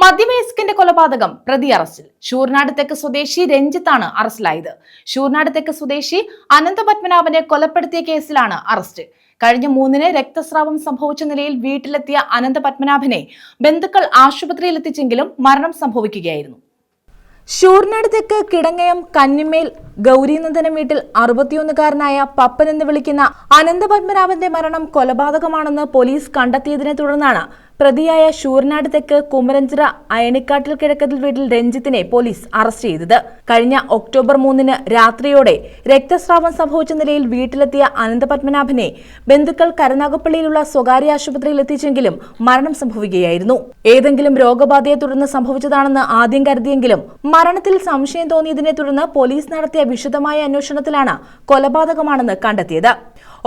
മധ്യവയസ്കന്റെ കൊലപാതകം പ്രതി അറസ്റ്റിൽ. ഷൂർനാട് തെക്ക് സ്വദേശി രഞ്ജിത്താണ് അറസ്റ്റിലായത്. ഷൂർനാട് തെക്ക് സ്വദേശി അനന്തപത്മനാഭനെ കൊലപ്പെടുത്തിയ കേസിലാണ് അറസ്റ്റ്. കഴിഞ്ഞ മൂന്നിന് രക്തസ്രാവം സംഭവിച്ച നിലയിൽ വീട്ടിലെത്തിയ അനന്തപത്മനാഭനെ ബന്ധുക്കൾ ആശുപത്രിയിലെത്തിച്ചെങ്കിലും മരണം സംഭവിക്കുകയായിരുന്നു. ഷൂർനാട് തെക്ക് കിടങ്ങയം കന്നിമേൽ ഗൗരീനന്ദനം വീട്ടിൽ അറുപത്തിയൊന്നുകാരനായ പപ്പൻ എന്ന് വിളിക്കുന്ന അനന്തപത്മനാഭന്റെ മരണം കൊലപാതകമാണെന്ന് പോലീസ് കണ്ടെത്തിയതിനെ തുടർന്നാണ് പ്രതിയായ ശൂർനാട് തെക്ക് കുമരഞ്ചിറ അയണിക്കാട്ടിൽ കിഴക്കതിൽ വീട്ടിൽ രഞ്ജിത്തിനെ പോലീസ് അറസ്റ്റ് ചെയ്തത്. കഴിഞ്ഞ ഒക്ടോബർ മൂന്നിന് രാത്രിയോടെ രക്തസ്രാവം സംഭവിച്ച നിലയിൽ വീട്ടിലെത്തിയ അനന്തപത്മനാഭനെ ബന്ധുക്കൾ കരുനാഗപ്പള്ളിയിലുള്ള സ്വകാര്യ ആശുപത്രിയിൽ എത്തിച്ചെങ്കിലും മരണം സംഭവിക്കുകയായിരുന്നു. ഏതെങ്കിലും രോഗബാധയെ തുടർന്ന് സംഭവിച്ചതാണെന്ന് ആദ്യം കരുതിയെങ്കിലും മരണത്തിൽ സംശയം തോന്നിയതിനെ തുടർന്ന് പോലീസ് നടത്തിയ വിശദമായ അന്വേഷണത്തിലാണ് കൊലപാതകമാണെന്ന് കണ്ടെത്തിയത്.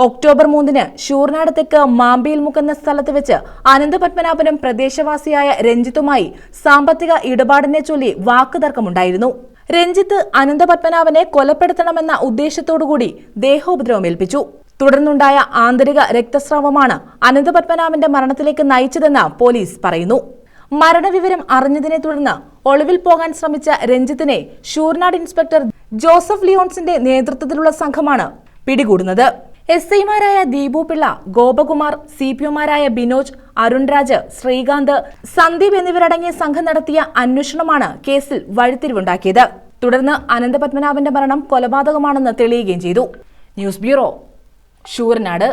ഒക്ടോബർ മൂന്നിന് ഷൂർനാട് തെക്ക് മാമ്പിയിൽ മുക്കുന്ന സ്ഥലത്ത് വെച്ച് അനന്തപത്മനാഭനും പ്രദേശവാസിയായ രഞ്ജിത്തുമായി സാമ്പത്തിക ഇടപാടിനെ ചൊല്ലി വാക്കുതർക്കമുണ്ടായിരുന്നു. രഞ്ജിത്ത് അനന്തപത്മനാഭനെ കൊലപ്പെടുത്തണമെന്ന ഉദ്ദേശത്തോടുകൂടി ദേഹോപദ്രവമേൽപ്പിച്ചു തുടർന്നുണ്ടായ ആന്തരിക രക്തസ്രാവമാണ് അനന്തപത്മനാഭന്റെ മരണത്തിലേക്ക് നയിച്ചതെന്ന് പോലീസ് പറയുന്നു. മരണവിവരം അറിഞ്ഞതിനെ തുടർന്ന് ഒളിവിൽ പോകാൻ ശ്രമിച്ച രഞ്ജിത്തിനെ ഷൂർനാട് ഇൻസ്പെക്ടർ ജോസഫ് ലിയോൺസിന്റെ നേതൃത്വത്തിലുള്ള സംഘമാണ് പിടികൂടുന്നത്. എസ് ഐമാരായ ദീപു പിള്ള ഗോപകുമാർ സി പി ഒമാരായ ബിനോജ് അരുൺരാജ് ശ്രീകാന്ത് സന്ദീപ് എന്നിവരടങ്ങിയ സംഘം നടത്തിയ അന്വേഷണമാണ് കേസിൽ വഴിത്തിരിവുണ്ടാക്കിയത്. തുടർന്ന് അനന്തപത്മനാഭന്റെ മരണം കൊലപാതകമാണെന്ന് തെളിയുകയും ചെയ്തു. News bureau Sooranad